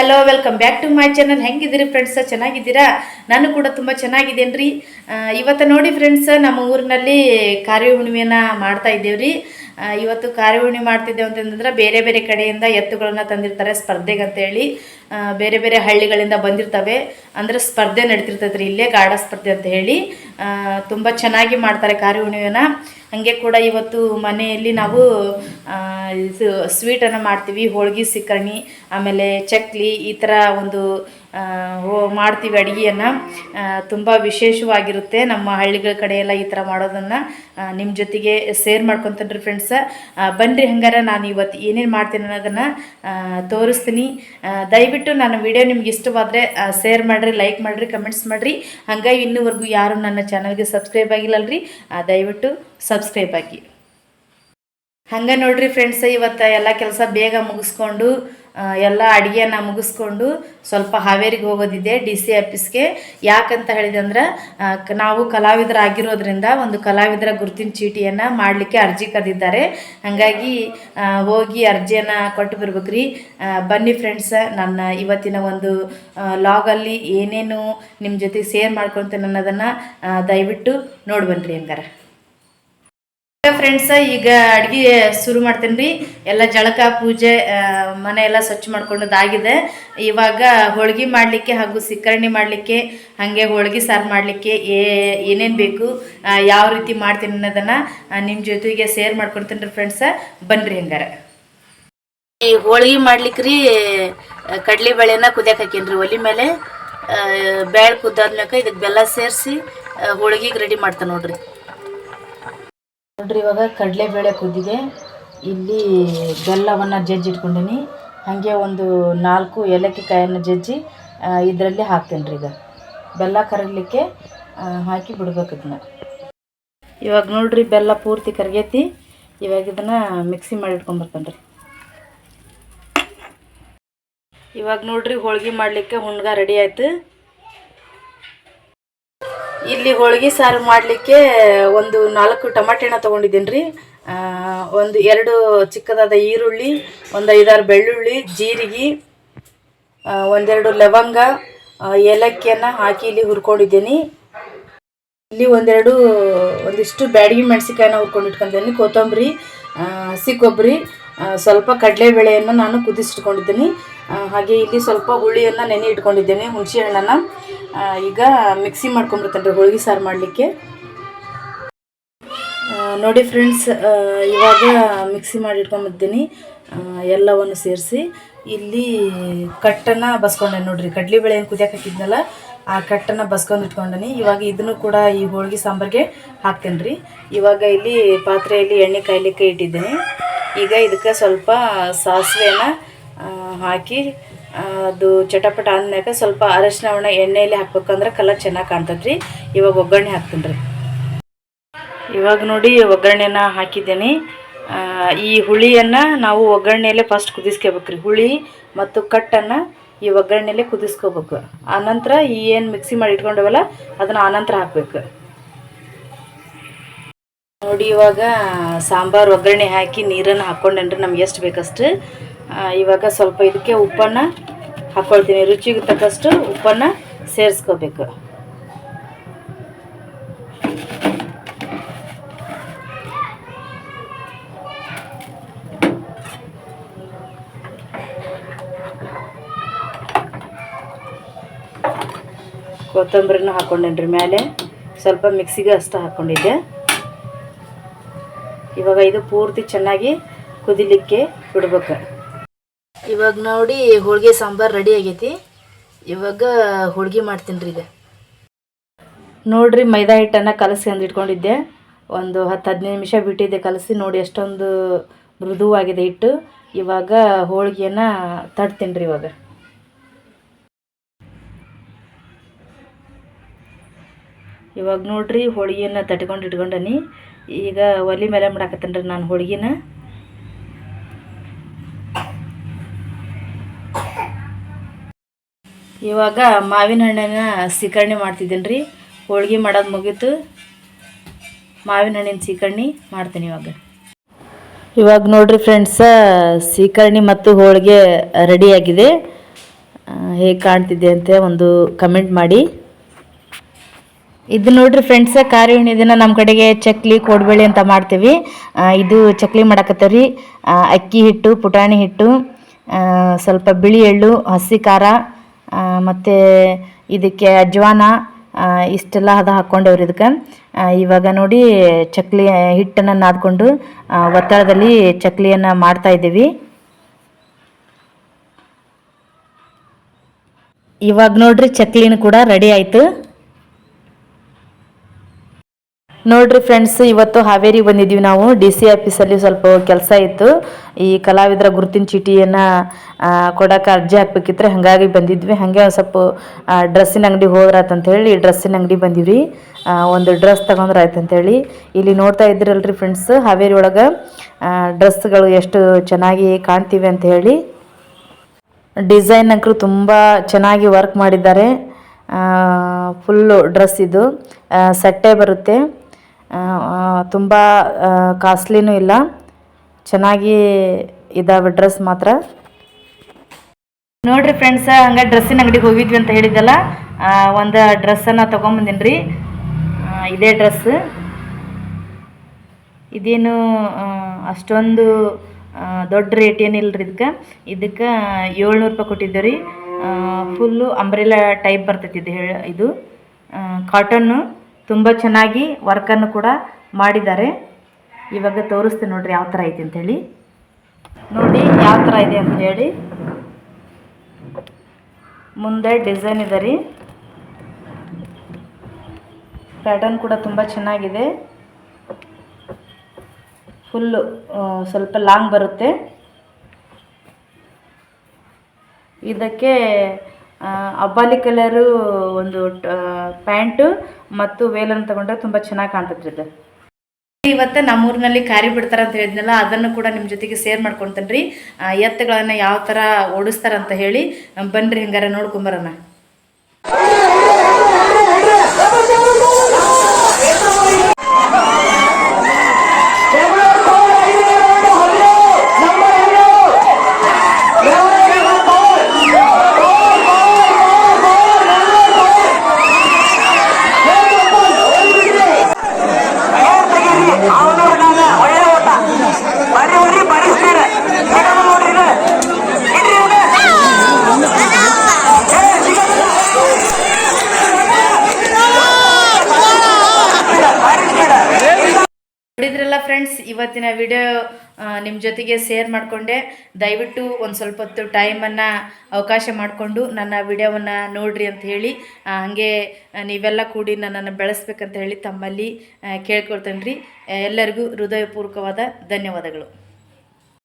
Hello welcome back to my channel ಹೆಂಗಿದ್ದೀರಿ friends ಚೆನ್ನಾಗಿದ್ದೀರಾ? ನಾನು ಕೂಡ ತುಂಬ ಚೆನ್ನಾಗಿದ್ದೇನೆ ರೀ ಇವತ್ತು ನೋಡಿ ಫ್ರೆಂಡ್ಸ್ ನಮ್ಮ ಊರಿನಲ್ಲಿ ಕಾರ್ಯ ಹುಣ್ಣಿಮೆಯನ್ನು ಮಾಡ್ತಾ ಇದ್ದೇವ್ರಿ. ಆ, ಇವತ್ತು ಕಾರ್ಯವಿಣಿ ಮಾಡ್ತಿದ್ದೇವೆ ಅಂತಂದ್ರೆ ಬೇರೆ ಬೇರೆ ಕಡೆಯಿಂದ ಎತ್ತುಗಳನ್ನ ತಂದಿರ್ತಾರೆ ಸ್ಪರ್ಧೆಗೆ ಅಂತೇಳಿ ಬೇರೆ ಬೇರೆ ಹಳ್ಳಿಗಳಿಂದ ಬಂದಿರ್ತವೆ. ಅಂದರೆ ಸ್ಪರ್ಧೆ ನಡೀತಿರ್ತೈತೆ ರೀ ಇಲ್ಲೇ ಗಾಢ ಸ್ಪರ್ಧೆ ಅಂತ ಹೇಳಿ. ತುಂಬ ಚೆನ್ನಾಗಿ ಮಾಡ್ತಾರೆ ಕಾರ್ಯ ಹಂಗೆ ಕೂಡ ಇವತ್ತು ಮನೆಯಲ್ಲಿ ನಾವು ಸ್ವೀಟನ್ನು ಮಾಡ್ತೀವಿ, ಹೋಳ್ಗೆ ಸಿಕ್ಕರಣಿ ಆಮೇಲೆ ಚಕ್ಲಿ, ಈ ಥರ ಒಂದು ಮಾಡ್ತೀವಿ ಅಡುಗೆಯನ್ನು. ತುಂಬ ವಿಶೇಷವಾಗಿರುತ್ತೆ. ನಮ್ಮ ಹಳ್ಳಿಗಳ ಕಡೆಯೆಲ್ಲ ಈ ಥರ ಮಾಡೋದನ್ನು ನಿಮ್ಮ ಜೊತೆಗೆ ಸೇರ್ ಮಾಡ್ಕೊತೇನೆ ಫ್ರೆಂಡ್ಸ್ ಬನ್ನಿರಿ ಹಂಗಾರೆ ನಾನು ಇವತ್ತು ಏನೇನು ಮಾಡ್ತೀನಿ ಅನ್ನೋದನ್ನು ತೋರಿಸ್ತೀನಿ. ದಯವಿಟ್ಟು ನನ್ನ ವಿಡಿಯೋ ನಿಮ್ಗೆ ಇಷ್ಟವಾದರೆ ಸೇರ್ ಮಾಡಿರಿ ಲೈಕ್ ಮಾಡಿರಿ ಕಮೆಂಟ್ಸ್ ಮಾಡಿರಿ. ಹಂಗಾಗಿ ಇನ್ನೂವರೆಗೂ ಯಾರು ನನ್ನ ಚಾನಲ್ಗೆ ಸಬ್ಸ್ಕ್ರೈಬ್ ಆಗಿಲ್ಲಲ್ರಿ ಅಲ್ರಿ ದಯವಿಟ್ಟು ಸಬ್ಸ್ಕ್ರೈಬ್ ಆಗಿ. ಹಂಗೆ ನೋಡಿರಿ ಫ್ರೆಂಡ್ಸ್ ಇವತ್ತು ಎಲ್ಲ ಕೆಲಸ ಬೇಗ ಮುಗಿಸ್ಕೊಂಡು ಎಲ್ಲ ಅಡುಗೆಯನ್ನು ಮುಗಿಸ್ಕೊಂಡು ಸ್ವಲ್ಪ ಹಾವೇರಿಗೆ ಹೋಗೋದಿದೆ ಡಿ ಸಿ ಆಫೀಸ್ಗೆ. ಯಾಕಂತ ಹೇಳಿದೆ ಅಂದ್ರೆ ನಾವು ಕಲಾವಿದರಾಗಿರೋದ್ರಿಂದ ಒಂದು ಕಲಾವಿದರ ಗುರುತಿನ ಚೀಟಿಯನ್ನು ಮಾಡಲಿಕ್ಕೆ ಅರ್ಜಿ ಕರೆದಿದ್ದಾರೆ. ಹಾಗಾಗಿ ಹೋಗಿ ಅರ್ಜಿಯನ್ನು ಕೊಟ್ಟು ಬರ್ಬೇಕ್ರಿ. ಬನ್ನಿ ಫ್ರೆಂಡ್ಸ್ ನನ್ನ ಇವತ್ತಿನ ಒಂದು ಲಾಗಲ್ಲಿ ಏನೇನು ನಿಮ್ಮ ಜೊತೆ ಶೇರ್ ಮಾಡ್ಕೊತೇನೆ ಅನ್ನೋದನ್ನು ದಯವಿಟ್ಟು ನೋಡಿ ಬನ್ನಿರಿ ಹಂಗಾರೆ. ಫ್ರೆಂಡ್ಸ್ ಈಗ ಅಡ್ಗೆ ಶುರು ಮಾಡ್ತೇನೆ ರೀ ಎಲ್ಲ ಜಳಕ, ಪೂಜೆ ಮನೆ ಎಲ್ಲ ಸ್ವಚ್ಛ ಮಾಡ್ಕೊಂಡದಾಗಿದೆ. ಇವಾಗ ಹೋಳ್ಗೆ ಮಾಡಲಿಕ್ಕೆ ಹಾಗೂ ಸಿಕ್ಕರಣೆ ಮಾಡಲಿಕ್ಕೆ, ಹಾಗೆ ಹೋಳ್ಗೆ ಸಾರು ಮಾಡಲಿಕ್ಕೆ ಏನೇನು ಬೇಕು ಯಾವ ರೀತಿ ಮಾಡ್ತೀನಿ ಅನ್ನೋದನ್ನು ನಿಮ್ಮ ಜೊತೆಗೆ ಶೇರ್ ಮಾಡ್ಕೊಡ್ತೀನಿ ರೀ ಫ್ರೆಂಡ್ಸ ಬನ್ನಿರಿ ಹಂಗಾರೆ. ಈ ಹೋಳ್ಗೆ ಮಾಡ್ಲಿಕ್ಕೆ ರೀ ಕಡಲೆ ಬೇಳೆನ ಕುದಿಯಕ್ಕೆ ಹಾಕೇನಿ ರೀ ಒಲಿ ಮೇಲೆ. ಬೇಳೆ ಕುದ್ದಾದ್ಮ್ಯಾಕ ಇದಕ್ಕೆ ಬೆಲ್ಲ ಸೇರಿಸಿ ಹೋಳಿಗೆಗೆ ರೆಡಿ ಮಾಡ್ತಾನೆ ನೋಡ್ರಿ. ನೋಡ್ರಿ, ಇವಾಗ ಕಡಲೆಬೇಳೆ ಕುದ್ದಿದೆ. ಇಲ್ಲಿ ಬೆಲ್ಲವನ್ನು ಜಜ್ಜಿ ಇಟ್ಕೊಂಡೀನಿ. ಹಾಗೆ ಒಂದು ನಾಲ್ಕು ಏಲಕ್ಕಿ ಕಾಯನ್ನು ಜಜ್ಜಿ ಇದರಲ್ಲಿ ಹಾಕ್ತೀನಿ ರೀ ಈಗ. ಬೆಲ್ಲ ಕರಗಲಿಕ್ಕೆ ಹಾಕಿ ಬಿಡ್ಬೇಕು ಇದನ್ನ. ಇವಾಗ ನೋಡ್ರಿ, ಬೆಲ್ಲ ಪೂರ್ತಿ ಕರಗೈತಿ. ಇವಾಗ ಇದನ್ನು ಮಿಕ್ಸಿ ಮಾಡಿ ಇಟ್ಕೊಂಬರ್ತೇನೆ ರೀ. ಇವಾಗ ನೋಡ್ರಿ, ಹೋಳ್ಗೆ ಮಾಡಲಿಕ್ಕೆ ಹುಣ್ಗ ರೆಡಿ ಆಯ್ತು. ಇಲ್ಲಿ ಹೋಳಿಗೆ ಸಾರು ಮಾಡಲಿಕ್ಕೆ ಒಂದು ನಾಲ್ಕು ಟಮಾಟೆ ಹಣ್ಣು ತೊಗೊಂಡಿದ್ದೀನಿ ರೀ ಒಂದು ಎರಡು ಚಿಕ್ಕದಾದ ಈರುಳ್ಳಿ, ಒಂದು ಐದಾರು ಬೆಳ್ಳುಳ್ಳಿ, ಜೀರಿಗೆ ಒಂದೆರಡು ಲವಂಗ ಏಲಕ್ಕಿಯನ್ನು ಹಾಕಿ ಇಲ್ಲಿ ಹುರ್ಕೊಂಡಿದ್ದೀನಿ. ಇಲ್ಲಿ ಒಂದೆರಡು, ಒಂದಿಷ್ಟು ಬ್ಯಾಡಗಿ ಮೆಣಸಿಕಾಯನ್ನ ಹುರ್ಕೊಂಡು ಇಟ್ಕೊಂಡಿದ್ದೀನಿ, ಕೊತ್ತಂಬರಿ ಹಸಿ ಕೊಬ್ಬರಿ ಸ್ವಲ್ಪ ಕಡಲೆಬೇಳೆಯನ್ನು ನಾನು ಕುದಿಸಿಟ್ಕೊಂಡಿದ್ದೀನಿ ಹಾಗೆ ಇಲ್ಲಿ ಸ್ವಲ್ಪ ಹುಳಿಯನ್ನು ನೆನೆ ಇಟ್ಕೊಂಡಿದ್ದೇನೆ, ಹುಣಸೆ ಹಣ್ಣನ್ನು. ಈಗ ಮಿಕ್ಸಿ ಮಾಡ್ಕೊಂಡ್ಬಿಡ್ತೇನೆ ರೀ ಹೋಳ್ಗೆ ಸಾರು ಮಾಡಲಿಕ್ಕೆ. ನೋಡಿ ಫ್ರೆಂಡ್ಸ್ ಇವಾಗ ಮಿಕ್ಸಿ ಮಾಡಿ ಇಟ್ಕೊಂಡ್ಬಿದ್ದೀನಿ ಎಲ್ಲವನ್ನು ಸೇರಿಸಿ. ಇಲ್ಲಿ ಕಟ್ಟನ್ನು ಬಸ್ಕೊಂಡೆ ನೋಡ್ರಿ ಕಡಲೆಬೇಳೆ ಏನು ಕುದಿಯಕ್ಕೆ ಆ ಕಟ್ಟನ್ನು ಬಸ್ಕೊಂಡು ಇಟ್ಕೊಂಡೀನಿ ಇವಾಗ ಇದನ್ನು ಕೂಡ ಈ ಹೋಳಿಗೆ ಸಾಂಬಾರಿಗೆ ಹಾಕ್ತೇನೆ ರೀ ಇವಾಗ ಇಲ್ಲಿ ಪಾತ್ರೆಯಲ್ಲಿ ಎಣ್ಣೆ ಕಾಯ್ಲಿಕ್ಕೆ ಇಟ್ಟಿದ್ದೀನಿ. ಈಗ ಇದಕ್ಕೆ ಸ್ವಲ್ಪ ಸಾಸಿವೆನ ಹಾಕಿ ಅದು ಚಟಪಟ ಅಂದ್ಮ್ಯಾಕ ಸ್ವಲ್ಪ ಅರಶಿನವನ್ನ ಎಣ್ಣೆಯಲ್ಲಿ ಹಾಕ್ಬೇಕಂದ್ರೆ ಕಲರ್ ಚೆನ್ನಾಗಿ ಕಾಣ್ತದೆ ರೀ ಇವಾಗ ಒಗ್ಗರಣೆ ಹಾಕ್ತೀನಿ ರೀ. ಇವಾಗ ನೋಡಿ ಒಗ್ಗರಣೆನ ಹಾಕಿದ್ದೇನೆ. ಈ ಹುಳಿಯನ್ನು ನಾವು ಒಗ್ಗರಣೆಯಲ್ಲೇ ಫಸ್ಟ್ ಕುದಿಸ್ಕೋಬೇಕ್ರಿ. ಹುಳಿ ಮತ್ತು ಕಟ್ಟನ್ನು ಈ ಒಗ್ಗರಣೆಯಲ್ಲೇ ಕುದಿಸ್ಕೋಬೇಕು. ಆನಂತರ ಈ ಏನು ಮಿಕ್ಸಿ ಮಾಡಿ ಇಟ್ಕೊಂಡವಲ್ಲ, ಅದನ್ನು ಆನಂತರ ಹಾಕಬೇಕು. ನೋಡಿ ಇವಾಗ ಸಾಂಬಾರು ಒಗ್ಗರಣೆ ಹಾಕಿ ನೀರನ್ನು ಹಾಕ್ಕೊಂಡೇನ್ರಿ, ನಮ್ಗೆ ಎಷ್ಟು ಬೇಕಷ್ಟು. ಇವಾಗ ಸ್ವಲ್ಪ ಇದಕ್ಕೆ ಉಪ್ಪನ್ನು ಹಾಕ್ಕೊಳ್ತೀನಿ ರುಚಿಗೆ ತಕ್ಕಷ್ಟು ಉಪ್ಪನ್ನು ಸೇರಿಸ್ಕೋಬೇಕು. ಕೊತ್ತಂಬರಿನೂ ಹಾಕ್ಕೊಂಡೇನ್ರಿ ಮೇಲೆ ಸ್ವಲ್ಪ ಮಿಕ್ಸಿಗೆ ಅಷ್ಟು ಹಾಕ್ಕೊಂಡಿದ್ದೆ ಇವಾಗ ಇದು ಪೂರ್ತಿ ಚೆನ್ನಾಗಿ ಕುದಿಲಿಕ್ಕೆ ಬಿಡ್ಬೇಕು. ಇವಾಗ ನೋಡಿ ಹೋಳಿಗೆ ಸಾಂಬಾರು ರೆಡಿ ಆಗೈತಿ. ಇವಾಗ ಹೋಳಿಗೆ ಮಾಡ್ತೀನಿ ರೀ ಈಗ. ನೋಡ್ರಿ ಮೈದಾ ಹಿಟ್ಟನ್ನು ಕಲಸಿ ಅಂದು ಇಟ್ಕೊಂಡಿದ್ದೆ. ಒಂದು ಹತ್ತು ಹದಿನೈದು ನಿಮಿಷ ಬಿಟ್ಟಿದ್ದೆ ಕಲಸಿ. ನೋಡಿ ಎಷ್ಟೊಂದು ಮೃದುವಾಗಿದೆ ಹಿಟ್ಟು. ಇವಾಗ ಹೋಳಿಗೆನ ತಡ್ತೀನಿ ರೀ ಇವಾಗ. ಇವಾಗ ನೋಡ್ರಿ ಹೋಳಿಗೆನ ತಟ್ಕೊಂಡು ಇಟ್ಕೊಂಡನಿ. ಈಗ ಒಲೆ ಮೇಲೆ ಮಾಡಾಕತ್ತೇನೆ ರೀ ನಾನು ಹೋಳ್ಗಿನ. ಇವಾಗ ಮಾವಿನ ಹಣ್ಣನ್ನ ಸೀಕರಣೆ ಮಾಡ್ತಿದ್ದೀನಿ ರೀ ಹೋಳ್ಗೆ ಮಾಡೋದು ಮುಗೀತು. ಮಾವಿನ ಹಣ್ಣಿನ ಸೀಕರಣೆ ಮಾಡ್ತೀನಿ ಇವಾಗ. ಇವಾಗ ನೋಡ್ರಿ ಫ್ರೆಂಡ್ಸ ಸೀಕರಣೆ ಮತ್ತು ಹೋಳಿಗೆ ರೆಡಿಯಾಗಿದೆ ಹೇಗೆ ಕಾಣ್ತಿದೆ ಅಂತ ಒಂದು ಕಮೆಂಟ್ ಮಾಡಿ. ಇದು ನೋಡ್ರಿ ಫ್ರೆಂಡ್ಸ್ ಹುಣ್ಣಿ. ದಿನ ನಮ್ಮ ಕಡೆಗೆ ಚಕ್ಲಿ ಕೋಡ್ಬೇಳೆ ಅಂತ ಮಾಡ್ತೀವಿ. ಇದು ಚಕ್ಲಿ ಮಾಡಕತ್ತವ್ರಿ ಆ, ಅಕ್ಕಿ ಹಿಟ್ಟು ಪುಟಾಣಿ ಹಿಟ್ಟು ಸ್ವಲ್ಪ ಬಿಳಿ ಎಳ್ಳು ಹಸಿ ಖಾರ ಮತ್ತು ಇದಕ್ಕೆ ಅಜ್ವಾನ ಇಷ್ಟೆಲ್ಲ ಹದ ಹಾಕ್ಕೊಂಡವ್ರಿ ಇದಕ್ಕೆ. ಇವಾಗ ನೋಡಿ ಚಕ್ಲಿ ಹಿಟ್ಟನ್ನು ನಾದ್ಕೊಂಡು ಒತ್ತಡದಲ್ಲಿ ಚಕ್ಲಿಯನ್ನು ಮಾಡ್ತಾ ಇದ್ದೀವಿ. ಇವಾಗ ನೋಡ್ರಿ ಚಕ್ಲಿನೂ ಕೂಡ ರೆಡಿ ಆಯಿತು. ನೋಡ್ರಿ ಫ್ರೆಂಡ್ಸ್ ಇವತ್ತು ಹಾವೇರಿಗೆ ಬಂದಿದ್ದೀವಿ ನಾವು. ಡಿ ಸಿ ಆಫೀಸಲ್ಲಿ ಸ್ವಲ್ಪ ಕೆಲಸ ಇತ್ತು. ಈ ಕಲಾವಿದರ ಗುರುತಿನ ಚೀಟಿಯನ್ನು ಕೊಡೋಕೆ ಅರ್ಜಿ ಹಾಕ್ಬೇಕಿತ್ತು ಹಾಗಾಗಿ ಬಂದಿದ್ವಿ. ಹಾಗೆ ಒಂದು ಸ್ವಲ್ಪ ಡ್ರೆಸ್ಸಿನ ಅಂಗಡಿ ಹೋದ್ರಾಯ್ತು ಹೇಳಿ ಡ್ರೆಸ್ಸಿನ ಅಂಗಡಿ ಬಂದಿವ್ರಿ. ಒಂದು ಡ್ರೆಸ್ ತಗೊಂಡ್ರಾಯ್ತು ಅಂತೇಳಿ ಇಲ್ಲಿ ನೋಡ್ತಾ ಇದ್ರಲ್ರಿ ಫ್ರೆಂಡ್ಸ್ ಹಾವೇರಿ ಒಳಗೆ ಡ್ರೆಸ್ಗಳು ಎಷ್ಟು ಚೆನ್ನಾಗಿ ಕಾಣ್ತೀವಿ ಅಂತ ಹೇಳಿ. ಡಿಸೈನ್ ಅಂಕರು ತುಂಬ ಚೆನ್ನಾಗಿ ವರ್ಕ್ ಮಾಡಿದ್ದಾರೆ. ಫುಲ್ಲು ಡ್ರೆಸ್ ಇದು. ಸಟ್ಟೆ ಬರುತ್ತೆ. ತುಂಬ ಕಾಸ್ಟ್ಲಿನೂ ಇಲ್ಲ. ಚೆನ್ನಾಗಿ ಇದ್ದಾವೆ ಡ್ರೆಸ್ ಮಾತ್ರ. ನೋಡ್ರಿ ಫ್ರೆಂಡ್ಸ್ ಹಂಗೆ ಡ್ರೆಸ್ಸಿನ ಅಂಗಡಿಗೆ ಹೋಗಿದ್ವಿ ಅಂತ ಹೇಳಿದ್ದಲ್ಲ ಒಂದು ಡ್ರೆಸ್ಸನ್ನು ತೊಗೊಂಬಂದಿನಿ ರೀ ಇದೇ ಡ್ರೆಸ್ ಇದೇನು ಅಷ್ಟೊಂದು ದೊಡ್ಡ ರೇಟ್ ಏನಿಲ್ಲ ರೀ ಇದಕ್ಕೆ ಇದಕ್ಕೆ ಏಳ್ನೂರು ರೂಪಾಯಿ ಕೊಟ್ಟಿದ್ದೆ ರೀ ಫುಲ್ಲು ಅಂಬ್ರೆಲಾ ಟೈಪ್ ಬರ್ತೈತಿ ಇದು ಹೇಳ, ಇದು. ಕಾಟನ್ನು ತುಂಬ ಚೆನ್ನಾಗಿ ವರ್ಕನ್ನು ಕೂಡ ಮಾಡಿದ್ದಾರೆ. ಇವಾಗ ತೋರಿಸ್ತೀನಿ ನೋಡ್ರಿ ಯಾವ ಥರ ಐತೆ ಅಂಥೇಳಿ ನೋಡಿ ಯಾವ ಥರ ಇದೆ ಅಂತ ಹೇಳಿ. ಮುಂದೆ ಡಿಸೈನ್ ಇದೆ ರೀ. ಪ್ಯಾಟರ್ನ್ ಕೂಡ ತುಂಬ ಚೆನ್ನಾಗಿದೆ. ಫುಲ್ಲು ಸ್ವಲ್ಪ ಲಾಂಗ್ ಬರುತ್ತೆ. ಇದಕ್ಕೆ ಅಬ್ಬಾಲಿ ಕಲರು ಒಂದು ಪ್ಯಾಂಟು ಮತ್ತು ವೇಲನ್ನು ತಗೊಂಡ್ರೆ ತುಂಬ ಚೆನ್ನಾಗಿ ಕಾಣ್ತದ್ರಿ ಇದು ಇವತ್ತು ನಮ್ಮೂರಿನಲ್ಲಿ ಕಾರಿ ಬಿಡ್ತಾರೆ ಅಂತ ಹೇಳಿದ್ನಲ್ಲ, ಅದನ್ನು ಕೂಡ ನಿಮ್ಮ ಜೊತೆಗೆ ಸೇರ್ ಮಾಡ್ಕೊತೇನೆ ರೀ. ಎತ್ತುಗಳನ್ನು ಯಾವ ಥರ ಓಡಿಸ್ತಾರಂತ ಹೇಳಿ, ಬನ್ರಿ ಹಿಂಗಾರ ನೋಡ್ಕೊಂಬರೋಣ ಇವತ್ತಿನ ವಿಡಿಯೋ ನಿಮ್ಮ ಜೊತೆಗೆ ಶೇರ್ ಮಾಡಿಕೊಂಡೆ. ದಯವಿಟ್ಟು ಒಂದು ಸ್ವಲ್ಪ ಹೊತ್ತು ಟೈಮನ್ನು ಅವಕಾಶ ಮಾಡಿಕೊಂಡು ನನ್ನ ವಿಡಿಯೋವನ್ನು ನೋಡ್ರಿ ಅಂತ ಹೇಳಿ. ಹಾಗೆ ನೀವೆಲ್ಲ ಕೂಡಿ ನನ್ನನ್ನು ಬೆಳೆಸ್ಬೇಕಂತ ಹೇಳಿ ತಮ್ಮಲ್ಲಿ ಕೇಳ್ಕೊಳ್ತೇನೆ ರೀ ಎಲ್ಲರಿಗೂ ಹೃದಯಪೂರ್ವಕವಾದ ಧನ್ಯವಾದಗಳು.